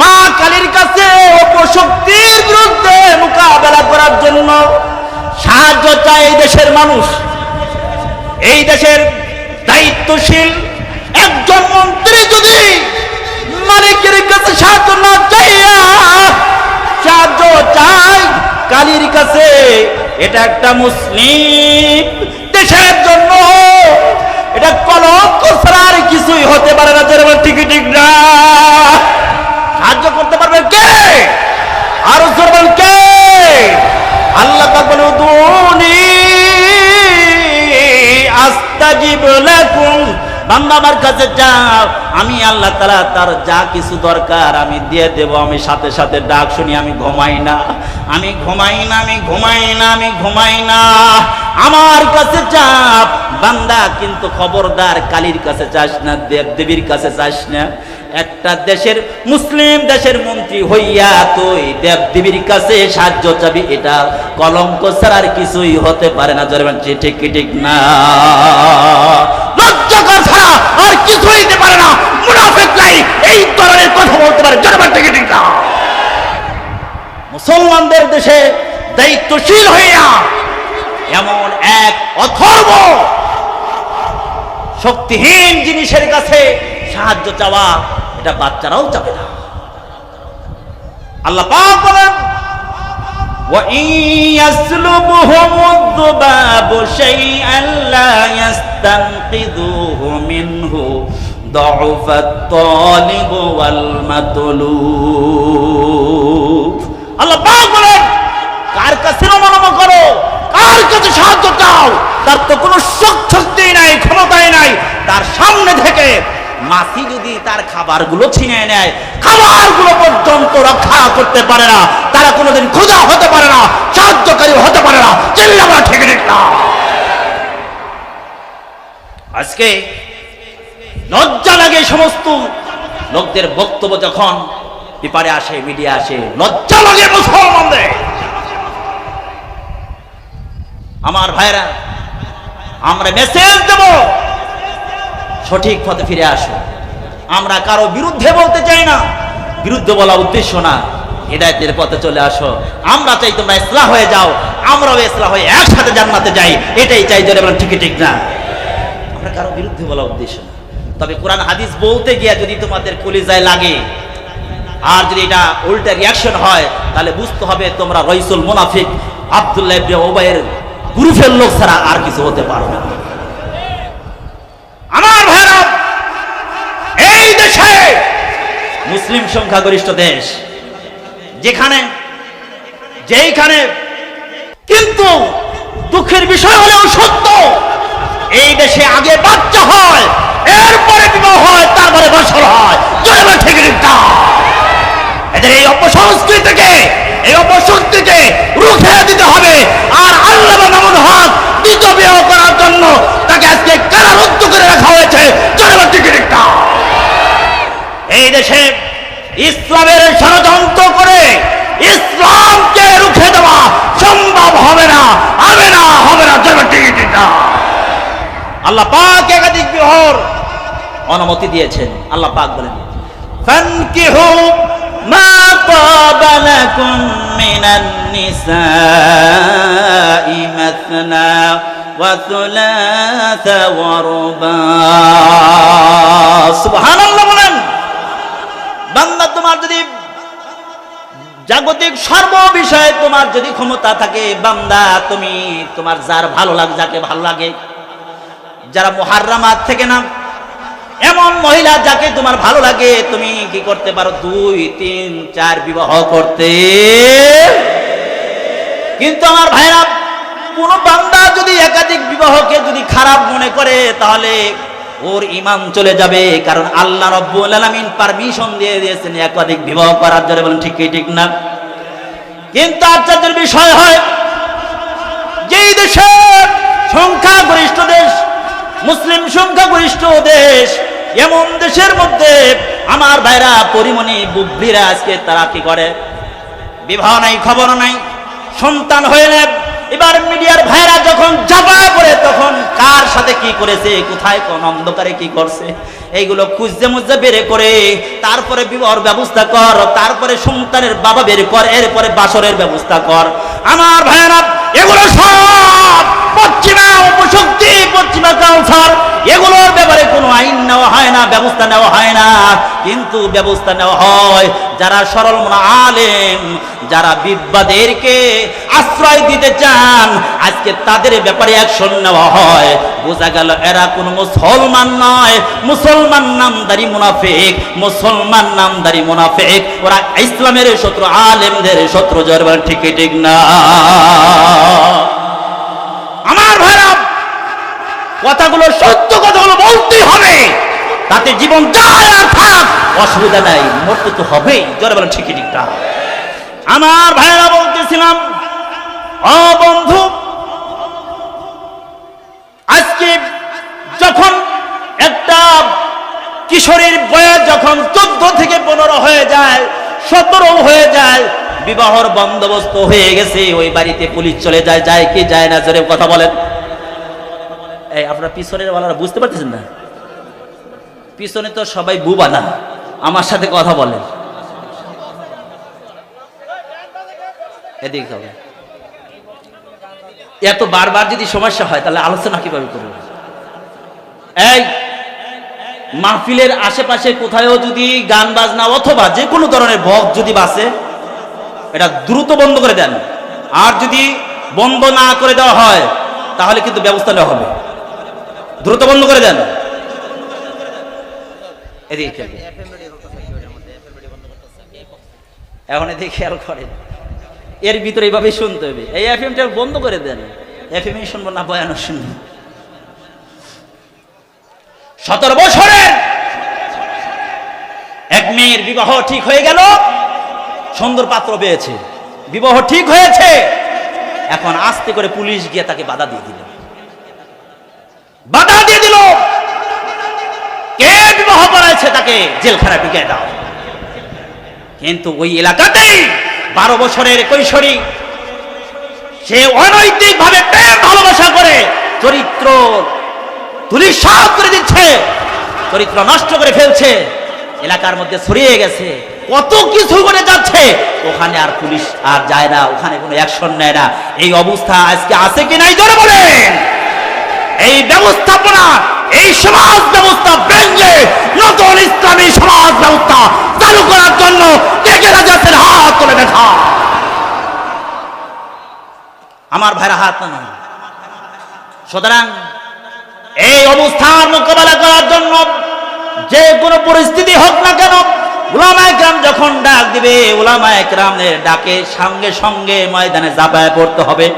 মা কালীর কাছে অপশক্তির বিরুদ্ধে মোকাবেলা করার জন্য সাহায্য চায় এই দেশের মানুষ। এই দেশের দায়িত্বশীল একজন মন্ত্রী যদি মালিকের কাছে সাহায্য না চাইয়া সাহায্য চাই কালীর কাছে, এটা একটা মুসলিম দেশের জন্য। এটা কলঙ্ক ছাড়া আর কিছুই হতে পারে না যেরকম ঠিক ঠিক না। সাহায্য করতে পারবে কে? আরও জোরবেন কে? আল্লাহ বলে উদুনি আস্তাজিব লাকুম। বান্দা আমার কাছে যাও, আমি আল্লাহ তাআলা তার যা কিছু দরকার আমি দিয়ে দেব, আমি সাথে সাথে ডাক শুনি, আমি ঘুমাই না, আমি ঘুমাই না, আমি ঘুমাই না, আমি ঘুমাই না। আমার কাছে চাপ বান্দা কিন্তু খবরদার, কালীর কাছে চাস না দেব দেবীর কাছে চাস না। একটা দেশের মুসলিম দেশের মন্ত্রী হইয়া তুই দেব দেবীর কাছে সাহায্য চাবি, এটা কলঙ্ক ছাড়া আর কিছুই হতে পারে না। জোরে বলছি ঠিক ঠিক না? আর কিছুই হতে পারে না। নাই, এই ধরনের কথা বলতে পারে। ঠিক না? মুসলমানদের দেশে দায়িত্বশীল হইয়া এমন এক অথর্ব, শক্তিহীন জিনিসের কাছে সাহায্য চাওয়া এটা বাচ্চারাও চাবে না আল্লাহ পাক বলেন وَإِن يَسْلُبْهُمُ الذُّبَابُ شَيْئًا لَّا يَسْتَنقِذُوهُ مِنْهُ ضَعُفَ الطَّالِبُ وَالْمَطْلُوبُ আল্লাহ পাক বলেন কার কাছে নমনম করো কার কাছে সাহায্য চাও তার তো কোনো শক্তি নাই ক্ষমতাই নাই তার সামনে থেকে মাছি যদি তার খাবারগুলো ছিনিয়ে নেয়, খাবারগুলো পর্যন্ত রক্ষা করতে পারে না, তারা কোনোদিন খোঁজা হতে পারে না সাহায্যকারী হতে পারে না চিল্লাবা ঠিক ঠিক না আজকে লজ্জা লাগে সমস্ত লোকদের বক্তব্য যখন পেপারে আসে, মিডিয়া আসে, লজ্জা লাগে মুসলমানদের। আমার ভাইরা আমরা মেসেজ দেব। সঠিক পথে ফিরে আসো। আমরা কারও বিরুদ্ধে বলতে চাই না। বিরুদ্ধে বলা উদ্দেশ্য না। হেদায়তের পথে চলে আসো। আমরা চাই তোমরা ইসলাম হয়ে যাও। আমরাও ইসলাম হয়ে একসাথে জান্নাতে যাই। এটাই চাই জোরে বলেন, ঠিক ঠিক না? আমরা কারও বিরুদ্ধে বলা উদ্দেশ্য না। তবে কোরআন হাদিস বলতে গিয়ে যদি তোমাদের কলিজায় লাগে, আর যদি এটা উল্টা রিয়াকশন হয়, তাহলে বুঝতে হবে তোমরা রইসুল মুনাফিক আব্দুল্লাহ ওবাইয়ের গ্রুপের লোক ছাড়া আর কিছু হতে পারবে না। আমার ভাইরা এই দেশে মুসলিম সংখ্যাগরিষ্ঠ দেশ, যেখানে, যেইখানে কিন্তু দুঃখের বিষয় হলেও সত্য, এই দেশে আগে বাচ্চা হয়, এরপরে বিবাহ হয়, তারপরে বছর হয়। জয় ঠিক ঠিক এদের এই অপসংস্কৃতিকে, এই অপশক্তিকে রুখে দিতে হবে। আর আল্লাহ মামুন হক দ্বিতীয় বিবাহ করার জন্য তাকে আজকে কারারুদ্ধ করে রাখা হয়েছে জনগণ টিকিটটা এই দেশে ইসলামের ষড়যন্ত্র করে ইসলামকে রুখে দেওয়া সম্ভব হবে না হবে না হবে না আল্লাহ পাক একাধিক বিবাহর অনুমতি দিয়েছেন, আল্লাহ পাক বলেন। বলেন বান্দা, তোমার যদি জাগতিক সর্ব বিষয়ে তোমার যদি ক্ষমতা থাকে, বান্দা, তুমি তোমার যার ভালো লাগে, যাকে ভালো লাগে, যারা মুহাররামাত থেকে না এমন মহিলা যাকে তোমার ভালো লাগে, তুমি কি করতে পারো? দুই, তিন, চার বিবাহ করতে। কিন্তু আমার ভাইরা, কোন বান্দা যদি একাধিক বিবাহকে যদি খারাপ মনে করে, তাহলে ওর ইমান চলে যাবে, কারণ আল্লাহ রব্বুল আলামিন পারমিশন দিয়ে দিয়েছেন একাধিক বিবাহ করার। জন্য বলেন, ঠিক ঠিক না? কিন্তু আশ্চর্যের বিষয় হয়, যেই দেশের সংখ্যাগরিষ্ঠ দেশ, মুসলিম সংখ্যাগরিষ্ঠ দেশ, এমন দেশের মধ্যে আমার ভাইরা পরিমণি বুবলিরা আজকে তারা কি করে? বিবাহ নাই, খবর নাই, সন্তান হয়ে নেব এবার মিডিয়ার ভাইরা যখন জবা করে, তখন কার সাথে কি করেছে, কোথায়, কোন অন্ধকারে কি করছে, এইগুলো খুঁজতে মুজতে বের করে, তারপরে বিবাহর ব্যবস্থা কর, তারপরে সন্তানের বাবা বের কর, এরপরে বাসরের ব্যবস্থা কর। আমার ভাইরা এগুলো সব পশ্চিমা উপশক্তি পশ্চিমা কালচার এগুলোর ব্যাপারে কোনো আইন নেওয়া হয় না, ব্যবস্থা নেওয়া হয় না। কিন্তু ব্যবস্থা নেওয়া হয় যারা সরল মনা আলেম, যারা বিবাদেরকে আশ্রয় দিতে চান, আজকে তাদের ব্যাপারে অ্যাকশন নেওয়া হয়। বোঝা গেল এরা কোনো মুসলমান নয়, মুসলমান নামদারি মুনাফিক, মুসলমান নামদারি মুনাফিক। ওরা ইসলামের শত্রু, আলেমদের শত্রু জরবার ঠিক ঠিক না। আমার ভাইরা কথাগুলো সত্য, কথাগুলো বলতেই হবে। তাতে জীবন থাক। অসুবিধা নাই, মরতে তো হবেই। জোরে বলেন ঠিকই ঠিকটা আমার ভাইরা বলতেছিলাম, ও বন্ধু, আজকে যখন একটা কিশোরীর বয়স যখন চোদ্দ থেকে পনেরো হয়ে যায় সতেরো হয়ে যায়। বিবাহর বন্দোবস্ত হয়ে গেছে, ওই বাড়িতে পুলিশ চলে যায় যায় কি যায় না জোরে কথা বলেন। এই, আপনার পিছনের ওয়ালারা বুঝতে পারতেছেন না? পিছনে তো সবাই বুবা না, আমার সাথে কথা বলেন। হবে এত বারবার যদি সমস্যা হয়, তাহলে আলোচনা কীভাবে করব এই মাহফিলের আশেপাশে কোথাও যদি গান বাজনা অথবা যে কোনো ধরনের বক্স যদি বাসে এটা দ্রুত বন্ধ করে দেন। আর যদি বন্ধ না করে দেওয়া হয়, তাহলে কিন্তু ব্যবস্থা নেওয়া হবে। দ্রুত বন্ধ করে দেন। এখন এদিকে খেয়াল করেন, এর ভিতরে এইভাবে শুনতে হবে। এই এফএমটা বন্ধ করে দেন। এফএম শুনব না, বয়ানও শুনব। সতেরো বছরের এক মেয়ের বিবাহ ঠিক হয়ে গেল। সুন্দর পাত্র পেয়েছে। বিবাহ ঠিক হয়েছে। এখন আস্তে করে পুলিশ গিয়ে তাকে বাধা দিয়ে দিল। বাধা দিয়ে দিল। কে বিবাহ করাইছে তাকে? জেলখানা ঢুকে দাও। কিন্তু ওই এলাকাতেই বারো বছরের কৈশোরী, সে অনৈতিক ভাবে ভালোবাসা করে চরিত্র তুলি সাফ করে দিচ্ছে, চরিত্র নষ্ট করে ফেলছে। এলাকার মধ্যে ছড়িয়ে গেছে। কত কিছু করে যাচ্ছে। ওখানে আর পুলিশ আর যায় না, ওখানে কোনো অ্যাকশন নেয় না। এই অবস্থা আজকে আছে কি নাই জোরে বলেন। এই ব্যবস্থাপনা, এই সমাজ ব্যবস্থা ভেঙে নতুন ইসলামী সমাজ ব্যবস্থা চালু করার জন্য কে কে হাত তুলে দেখা আমার ভাইরা হাত না সুতরাং এই অবস্থার মোকাবেলা করার জন্য যে কোনো পরিস্থিতি হোক না কেন একরাম যখন ডাক দিবে উলামা একরামের ডাকে সঙ্গে সঙ্গে ময়দানে জাপায় পড়তে হবে।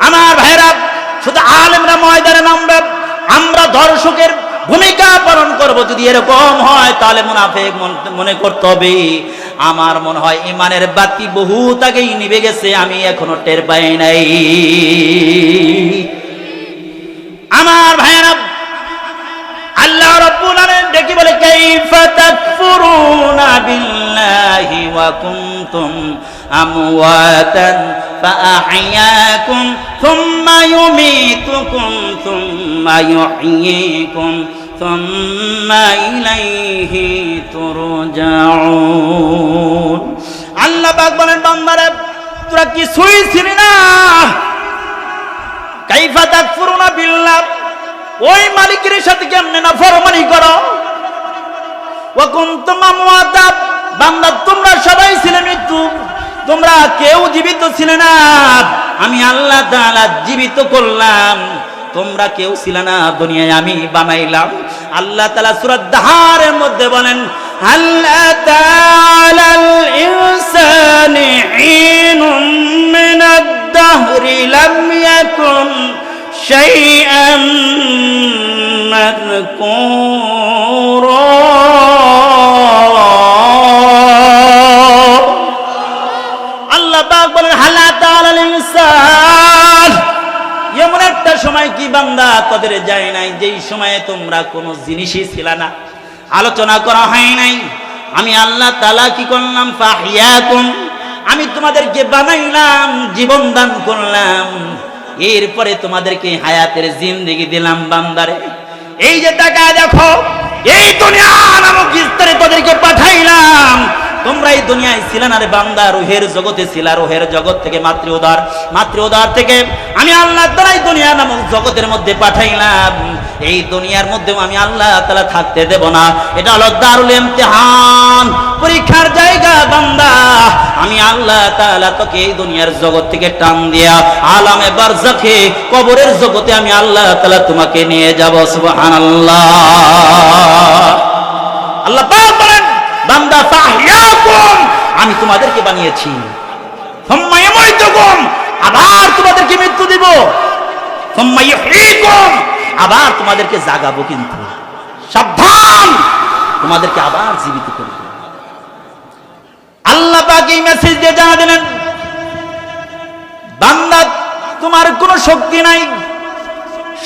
আমার ভাইরা শুধু আলেমরা ময়দানে নামবে, আমরা দর্শকের ভূমিকা পালন করব। যদি এরকম হয়, তাহলে মুনাফেক মন- মনে করতে হবে, আমার মনে হয় ইমানের বাতি বহু আগেই নিভে গেছে, আমি এখনও টের পাই নাই। আমার ভাইরা আল্লাহ রাব্বুল আলামিন দেখি বলে কাইফা তাকফুরুনা বিল্লাহি ওয়া কুনতুম আমওয়াতান فأحياكم ثم يميتكم ثم يحييكم ثم إليه ترجعون আল্লাহ পাক বলেন বান্দারে তোরা কিছুই ছিলি না কাইফা তাকফুরুনা বিল্লাহ ওই মালিকের সাথে কেমনে না ফরমানি করো? বান্দা, তোমরা সবাই ছিলে মৃত্যু। তোমরা কেউ জীবিত ছিলে না। আমি আল্লাহ তাআলা জীবিত করলাম। তোমরা কেউ ছিলে না দুনিয়ায়, আমি বানাইলাম। আল্লাহ তাআলা সূরা দাহারের মধ্যে বলেন, আল্লাহ তাআলাল ইনসানি হিনুম মিনাদ দাহরি شيئا مذكورا. আল্লাহ একটা সময় বান্দা, তাদের যায় নাই, যেই তোমরা কোনো জিনিসই ছিল না। আলোচনা করা হয় নাই। আমি আল্লাহ করলাম? আমি তোমাদেরকে বানাইলাম জীবন দান করলাম। এরপরে তোমাদেরকে হায়াতের জিন্দিগি দিলাম বান্দারে। এই যে টাকা দেখো, এই দুনিয়া নামক স্তরে তোদেরকে দুনিয়ায় বান্দা রুহের জগতে রুহের জগৎ থেকে মাতৃ উদার মাতৃ উদার থেকে আমি আল্লাহ তালাই দুনিয়া নামক জগতের মধ্যে পাঠাইলাম। এই দুনিয়ার মধ্যেও আমি আল্লাহ তালা থাকতে দেব না। এটা হলো দারুল পরীক্ষার জায়গা বান্দা। আমি আল্লাহ তাআলা তোকে এই দুনিয়ার জগৎ থেকে টান দিয়া, আলামে বারজাখে কবরের জগতে আমি আল্লাহ তাআলা তোমাকে নিয়ে যাব, সুবহানাল্লাহ। আল্লাহ পাক আমি তোমাদেরকে বানিয়েছি। আবার তোমাদেরকে মৃত্যু দিব। আবার তোমাদেরকে জাগাবো কিন্তু। সাবধান। তোমাদেরকে আবার জীবিত করব। আল্লাহ পাক এই মেসেজ দিয়ে জানা দিলেন, বান্দা, তোমার কোনো শক্তি নাই।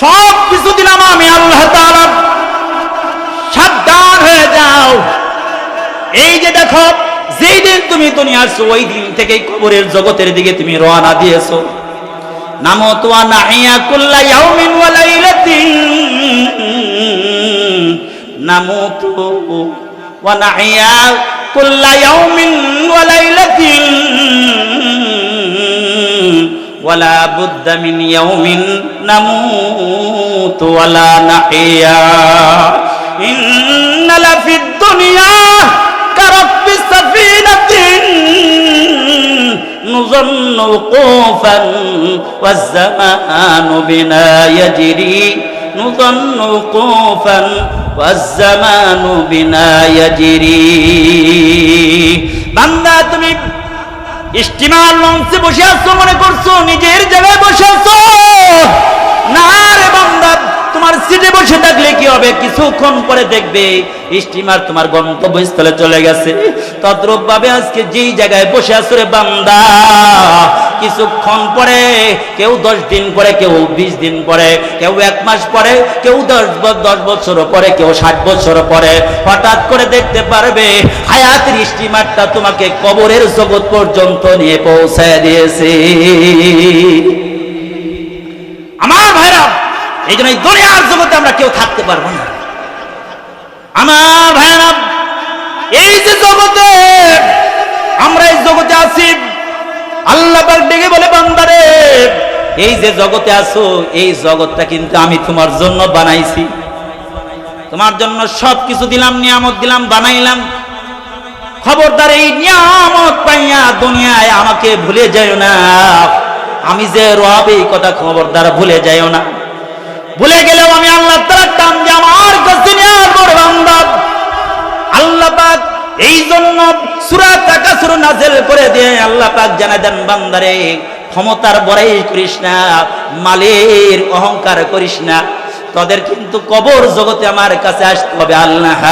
সব কিছু দিলাম আমি আল্লাহ সাবধান হয়ে যাও। এই যে দেখো, যেই দিন তুমি দুনিয়া আসছো ওই দিন থেকে কবরের জগতের দিকে তুমি রওনা দিয়েছ নামো তোয়া নাহিয়া কুল্লা ইয়াউমিন ওয়া লাইলাতিন। নামো তো ওয়ালা বুদ্দা মিন ইয়াউমিন নামুতু ওয়ালা নাহিয়া। ইন্না লাফিদ দুনিয়া। نظن وقوفا والزمان بنا يجري نظن وقوفا والزمان بنا يجري বান্দা তুমি স্টিমার লঞ্চে বসে আছো মনে করছো নিজের জায়গায় বসে আছো না রে বান্দা তোমার সিটে বসে থাকলে কি হবে কিছুক্ষণ পরে দেখবে স্টিমার তোমার গন্তব্যস্থলে চলে গেছে। তদ্রূপ ভাবে আজকে যেই জায়গায় বসে আছো রে বান্দা, কিছুক্ষণ পরে, কেউ দশ দিন পরে, কেউ বিশ দিন পরে, কেউ এক মাস পরে, কেউ দশ দশ বছর পরে, কেউ ষাট বছর পরে, হঠাৎ করে দেখতে পারবে হায়াতের স্টিমারটা তোমাকে কবরের জগৎ পর্যন্ত নিয়ে পৌঁছায় দিয়েছে। আমার ভাইরা, এই জন্য দুনিয়ার জগতে আমরা কেউ থাকতে পারব না। আমার ভাইরা এই যে জগতে আমরা এই জগতে আছি, আল্লাহ ডেকে বলে, বান্দারে, এই যে জগতে আছো, এই জগৎটা কিন্তু আমি তোমার জন্য বানাইছি। তোমার জন্য সব কিছু দিলাম, নিয়ামত দিলাম, বানাইলাম। খবরদার এই নিয়ামত পাইয়া দুনিয়ায় আমাকে ভুলে যাও না। আমি যে রব, এই কথা খবরদার ভুলে যাও না। ভুলে গেলেও আমি আল্লাহ তার টান যে আমার কাছে আল্লাহ পাক এই জন্য সুরা টাকা সুর নাজেল করে দিয়ে আল্লাহ পাক জানা দেন, বান্দারে, ক্ষমতার বড়াই করিস না, মালের অহংকার করিস না। তোদের কিন্তু কবর জগতে আমার কাছে আসতে হবে। আল্লাহ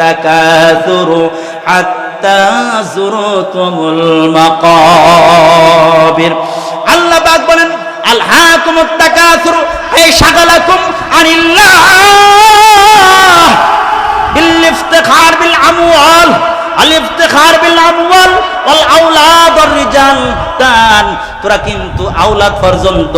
তাকাসুরু হাত্তা জুরতুমুল মাকাবির। আল্লাহ পাক বলেন আলহাকুমুত তাকাসুরু এই সাগালাকুম আনিল্লাহ আলিফতেখার বিল আমওয়াল ওয়াল আওলাদ ওয়ার রিজাল তান তোরা কিন্তু আওলাদ পর্যন্ত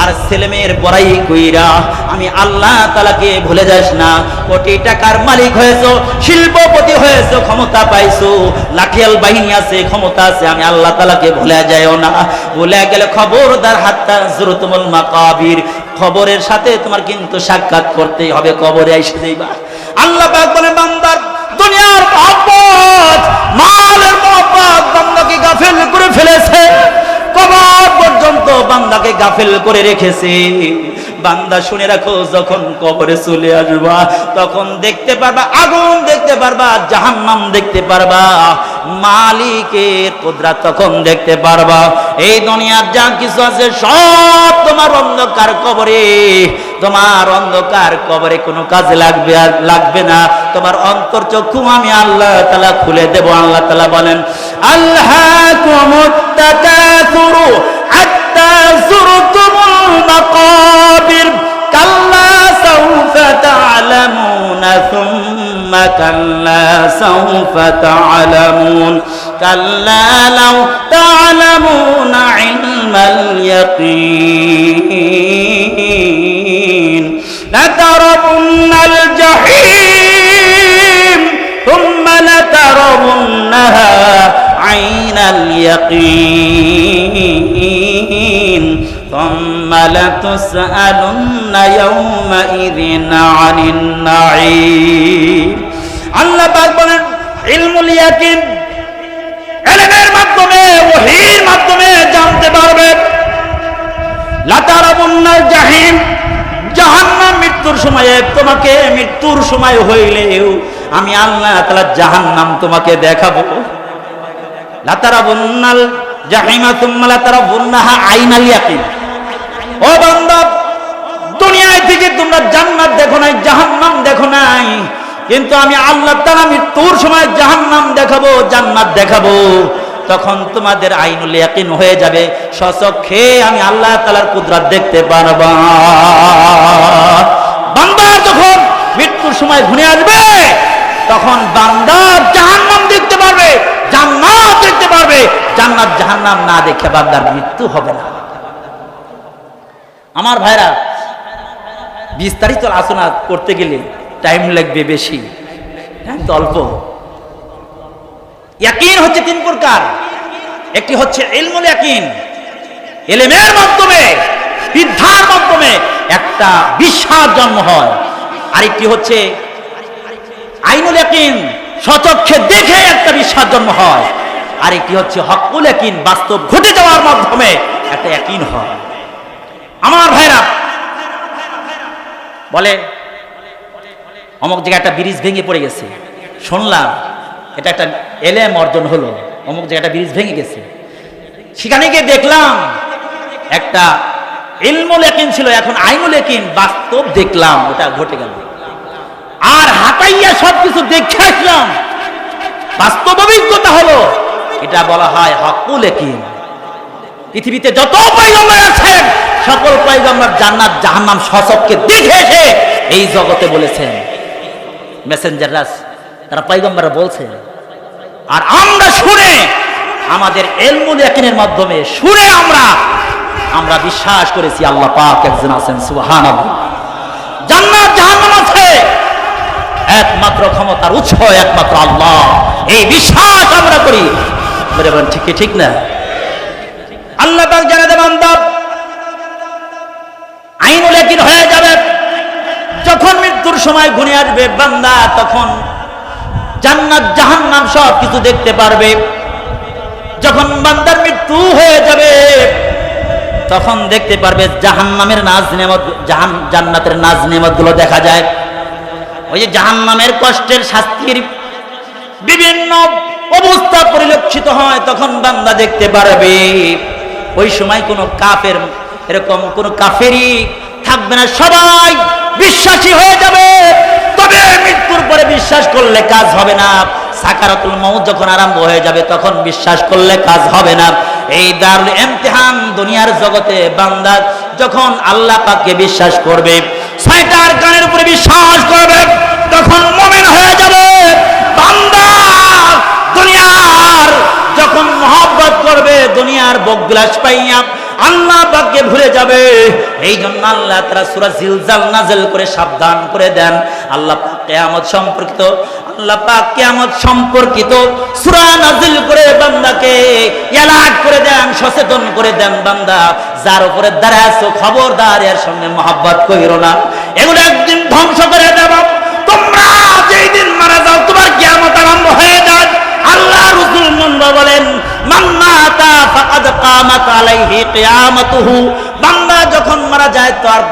আর ছেলেমেয়ের বড়াই কইরা আমি আল্লাহ তালাকে ভুলে যাস না। কোটি টাকার মালিক হয়েছো, শিল্পপতি হয়েছো, ক্ষমতা পাইছো, লাঠিয়াল বাহিনী আছে, ক্ষমতা আছে, আমি আল্লাহ তালাকে ভুলে যাইও না। ভুলে গেলে খবরদার হাত্তা জুরুতুমুল মাকাবির। খবরের সাথে তোমার কিন্তু সাক্ষাৎ করতেই হবে, কবরে এসে দেবা আল্লাহ পাক বলে, বান্দার দুনিয়ার মহব্বত, মালের মহব্বত বান্দাকে গাফেল করে ফেলেছে। কবর পর্যন্ত বান্দাকে গাফেল করে রেখেছে। বান্দা শুনে রাখো, যখন কবরে চলে আসবা, তখন দেখতে পারবা, আগুন দেখতে পারবা, জাহান্নাম দেখতে পারবা, মালিকের কুদরত তখন দেখতে পারবা। এই দুনিয়ার যা কিছু আছে, সব তোমার অন্ধকার কবরে। তোমার অন্ধকার কবরে কোনো কাজে লাগবে আর লাগবে না তোমার অন্তর চক্ষু আমি আল্লাহ তালা খুলে দেব আল্লাহ তালা বলেন আল্লাহ হাত্তা জুরতুমুল المقابر كلا سوف تعلمون ثم كلا سوف تعلمون كلا لو تعلمون علم اليقين اليقين ثم لتسألن يومئذ عن النعيم আল্লাহ পাক বলেন ইলমুল ইয়াকিন ইলমের মাধ্যমে ওহীর মাধ্যমে জানতে পারবে লাতারাবুন্নার জাহিম জাহান্নাম মৃত্যুর সময়ে তোমাকে মৃত্যুর সময় হইলেও আমি আল্লাহ তাআলা জাহান্নাম তোমাকে দেখাবো লাতারাবুন্নাল জাহিমা তুম্মা আইনাল ইয়াকিন। ও বান্দা, দুনিয়ায় থেকে তোমরা জান্নাত দেখো নাই দেখো নাই। কিন্তু আমি আল্লাহ তাআলা মৃত্যুর সময় জাহান্নাম দেখাবো, জান্নাত দেখাবো। তখন তোমাদের আইনুল ইয়াকিন হয়ে যাবে। সচক্ষে আমি আল্লাহ তাআলার কুদরত দেখতে পারবা। যখন সময় ঘুরে আসবে, তখন বান্দা জাহান্নাম দেখতে পারবে। দেখতে পারবে। জান্নাত জাহান্নাম না দেখে বান্দার মৃত্যু হবে না। আমার ভাইরা, বিস্তারিত আলোচনা করতে গেলে টাইম লাগবে বেশি। টাইম তো অল্প। ইয়াকিন হচ্ছে তিন প্রকার। একটি হচ্ছে ইলমুল ইয়াকিন এলেমের মাধ্যমে, বিদ্যার মাধ্যমে একটা বিশ্বাস জন্ম হয়। আরেকটি হচ্ছে আইনুল ইয়াকিন সচক্ষে দেখে একটা বিশ্বাস জন্ম হয়। আরেকটি হচ্ছে? হকুল একিন বাস্তব ঘটে যাওয়ার মাধ্যমে একটা একিন হয়। আমার ভাইরা, বলে, অমুক জায়গায় একটা ব্রিজ ভেঙে পড়ে গেছে। শুনলাম, এটা একটা এলেম অর্জন হলো। অমুক জায়গায় একটা ব্রিজ ভেঙে গেছে। সেখানে গিয়ে দেখলাম, একটা ইলমুল একিন ছিল, এখন আইনুল একিন বাস্তব দেখলাম, ওটা ঘটে গেল। আর হাতাইয়া সবকিছু দেখে আসলাম, বাস্তব অভিজ্ঞতা হলো এটা বলা হয় হকুল একিন পৃথিবীতে যত পয়গম্বর আছেন, সকল পয়গম্বর জান্নাত, জাহান্নাম সচককে দেখে এসে এই জগতে বলেছেন মেসেঞ্জাররা তারা পয়গম্বররা বলছেন আর আমরা শুনে, আমাদের এলমুল ইয়াকিনের মাধ্যমে শুনে আমরা আমরা বিশ্বাস করেছি আল্লাহ পাক একজন আছেন, সুবহানাল্লাহ। জান্নাত, জাহান্নাম আছে। একমাত্র ক্ষমতার উৎস, একমাত্র আল্লাহ। এই বিশ্বাস আমরা করি। বলে বলেন ঠিক ঠিক না? আল্লাহ পাক জানাতে বান্দব, আইনুল ইয়াকিন হয়ে যাবে। যখন মৃত্যুর সময় ঘুরে আসবে, বান্দা তখন জান্নাত, জাহান্নাম সব কিছু দেখতে পারবে। যখন বান্দার মৃত্যু হয়ে যাবে, তখন দেখতে পারবে জাহান্নামের নাজ নেমত জাহান, জান্নাতের নাজ নেমতগুলো দেখা যায়। ওই যে জাহান্নামের কষ্টের শাস্তির বিভিন্ন অবস্থা পরিলক্ষিত হয়, তখন বান্দা দেখতে পারবে। ওই সময় কোনো কাফের, এরকম কোনো কাফেরই থাকবে না, সবাই বিশ্বাসী হয়ে যাবে। তবে মৃত্যুর পরে বিশ্বাস করলে কাজ হবে না। সাকারাতুল মৌত যখন আরম্ভ হয়ে যাবে, তখন বিশ্বাস করলে কাজ হবে না। এই দারুল ইমতিহান দুনিয়ার জগতে বান্দা যখন আল্লাহ পাককে বিশ্বাস করবে, ছয়টার গানের উপরে বিশ্বাস করবে, তখন মমিন হয়ে যাবে বান্দা দুনিয়ার যখন মহব্বত করবে দুনিয়ার বকবিলাস পাইয়া আল্লাহ পাককে ভুলে যাবে। এই জন্য আল্লাহ তারা সুরা জিলজাল নাজেল করে সাবধান করে দেন। আল্লাহ পাক কেয়ামত সম্পর্কিত, আল্লাহ পাক কেয়ামত সম্পর্কিত সুরা নাজিল করে বান্দাকে এলাট করে দেন, সচেতন করে দেন বান্দা। যার উপরে দাঁড়ায় আছো, খবরদার, এর সঙ্গে মহব্বত কইরো না। এগুলো একদিন ধ্বংস করে দেব। তোমরা যেই দিন মারা যাও, তোমার কিয়ামত আরম্ভ হয়ে যায় আল্লাহ রসুল মুন্ডা বলেন বান্দা যখন মারা যায়, তার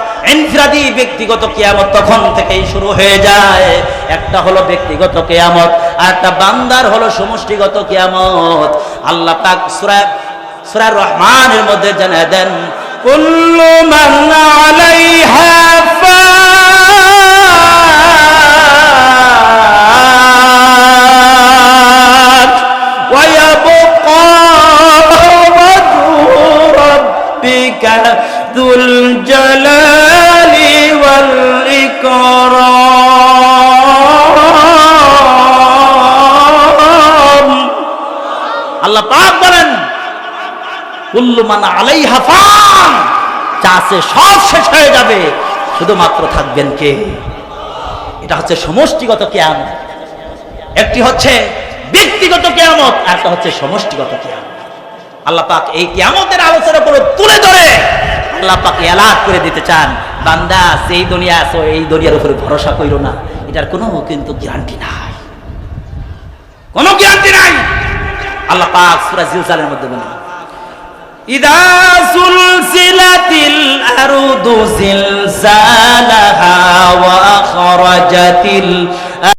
ব্যক্তিগত কিয়ামত তখন থেকেই শুরু হয়ে যায়। একটা হলো ব্যক্তিগত কিয়ামত, আর একটা বান্দার হলো সমষ্টিগত কিয়ামত। আল্লাহ পাক সূরা রহমানের মধ্যে জানিয়ে দেন, কুল্লু মান আলাইহা ربك ذو الجلال والإكرام. الله পাক বলেন, কুল্লু মান আলাইহা ফান। চাষে সব শেষ হয়ে যাবে। শুধুমাত্র থাকবেন কে? এটা হচ্ছে সমষ্টিগত কেয়ামত। একটি হচ্ছে ব্যক্তিগত কেয়ামত আর একটা হচ্ছে সমষ্টিগত কেয়ামত। আল্লাহ পাক এই কেয়ামতের আলোচনা করে তুলে ধরে। আল্লাহ পাক এলাক করে দিতে চান। বান্দা সেই দুনিয়া আছো, এই দুনিয়ার উপরে ভরসা কইরো না। এটার কোনো কিন্তু গ্যারান্টি নাই। কোনো গ্যারান্টি নাই। আল্লাহ পাক সূরা জিলজালের মধ্যে বলেন, ইদা সুলসিলাতিল আরদু জিলজালাহা ওয়া আখরাজাতিল